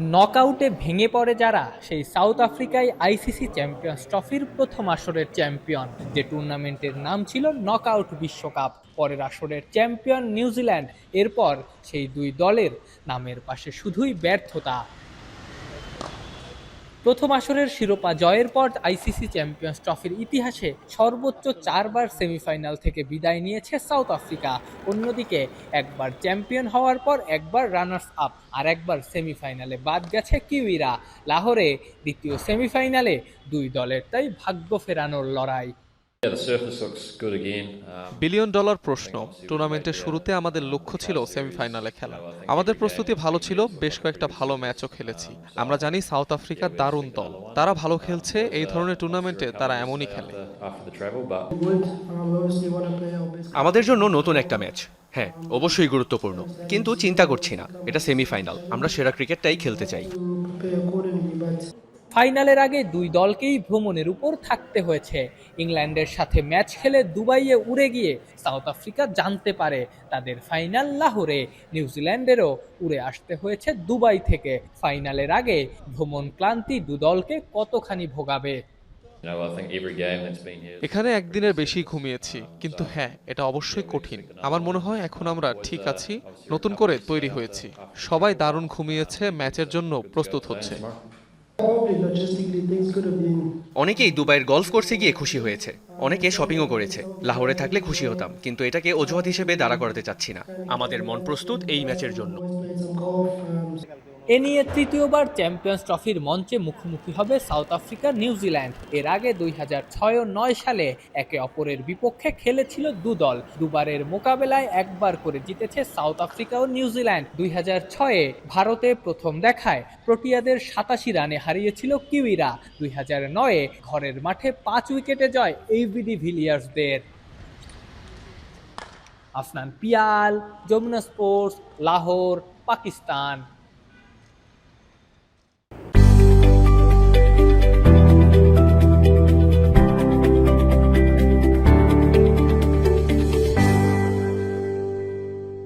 নকআউটে ভেঙে পড়ে যারা, সেই সাউথ আফ্রিকায় আইসিসি চ্যাম্পিয়ন্স ট্রফির প্রথম আসরের চ্যাম্পিয়ন। যে টুর্নামেন্টের নাম ছিল নকআউট বিশ্বকাপ, পরের আসরের চ্যাম্পিয়ন নিউজিল্যান্ড। এরপর সেই দুই দলের নামের পাশে শুধুই ব্যর্থতা। প্রথম আসরের শিরোপা জয়ের পর আইসিসি চ্যাম্পিয়ন্স ট্রফির ইতিহাসে সর্বোচ্চ চারবার সেমিফাইনাল থেকে বিদায় নিয়েছে সাউথ আফ্রিকা। অন্যদিকে একবার চ্যাম্পিয়ন হওয়ার পর একবার রানার্স আপ আর একবার সেমিফাইনালে বাদ গেছে কিউইরা। লাহোরে দ্বিতীয় সেমিফাইনালে দুই দলের তাই ভাগ্য ফেরানোর লড়াই। Yeah, the surface looks good again. Um, billion dollar প্রশ্ন। টুর্নামেন্টের শুরুতে আমাদের লক্ষ্য ছিল সেমিফাইনালে খেলা। আমাদের প্রস্তুতি ভালো ছিল বেশ কয়েকটা ভালো ম্যাচও খেলেছি। আমরা জানি সাউথ আফ্রিকা দারুণ দল। তারা ভালো খেলছে এই ধরনের টুর্নামেন্টে তারা এমনই খেলে। um, our best. আমাদের জন্য নতুন একটা ম্যাচ হ্যাঁ অবশ্যই গুরুত্বপূর্ণ। কিন্তু চিন্তা করছি না এটা সেমিফাইনাল আমরা সেরা ক্রিকেটটাই খেলতে চাই। ফাইনালের আগে দুই দলকেই ভ্রমণের উপর থাকতে হয়েছে। ইংল্যান্ডের সাথে ম্যাচ খেলে দুবাইয়ে উড়ে গিয়ে সাউথ আফ্রিকা জানতে পারে তাদের ফাইনাল লাহোরে। নিউজিল্যান্ডেরও উড়ে আসতে হয়েছে দুবাই থেকে। ফাইনালের আগে ভ্রমণ ক্লান্তি দু দলকে কতখানি ভোগাবে. এখানে একদিনের বেশি ঘুমিয়েছি কিন্তু হ্যাঁ এটা অবশ্যই কঠিন। আমার মনে হয় এখন আমরা ঠিক আছি নতুন করে তৈরি হয়েছি। সবাই দারুণ ঘুমিয়েছে ম্যাচের জন্য প্রস্তুত হচ্ছে। অনেকেই দুবাইয়ের গলফ কোর্সে গিয়ে খুশি হয়েছে। অনেকে শপিংও করেছে। লাহোরে থাকলে খুশি হতাম কিন্তু এটাকে অজুহাত হিসেবে দাঁড়া করাতে চাচ্ছি না। আমাদের মন প্রস্তুত এই ম্যাচের জন্য। এ নিয়ে তৃতীয়বার চ্যাম্পিয়ন্স ট্রফির মঞ্চে মুখোমুখি হবে সাউথ আফ্রিকা নিউজিল্যান্ড এর আগে দুই হাজার ছয় ও নয় সালে একে অপরের বিপক্ষে খেলেছিল দু দল। দুবারের মোকাবেলায় একবার করে জিতেছে সাউথ আফ্রিকা ও নিউজিল্যান্ড দুই হাজার ছয়ে ভারতে প্রথম দেখায়। প্রোটিয়াদের সাতাশি রানে হারিয়েছিল কিউইরা। দুই হাজার নয়ে ঘরের মাঠে পাঁচ উইকেটে জয় এইবিডি ভিলিয়ার্সদের। আফনান পিয়াল, যমুনা স্পোর্টস, লাহোর, পাকিস্তান।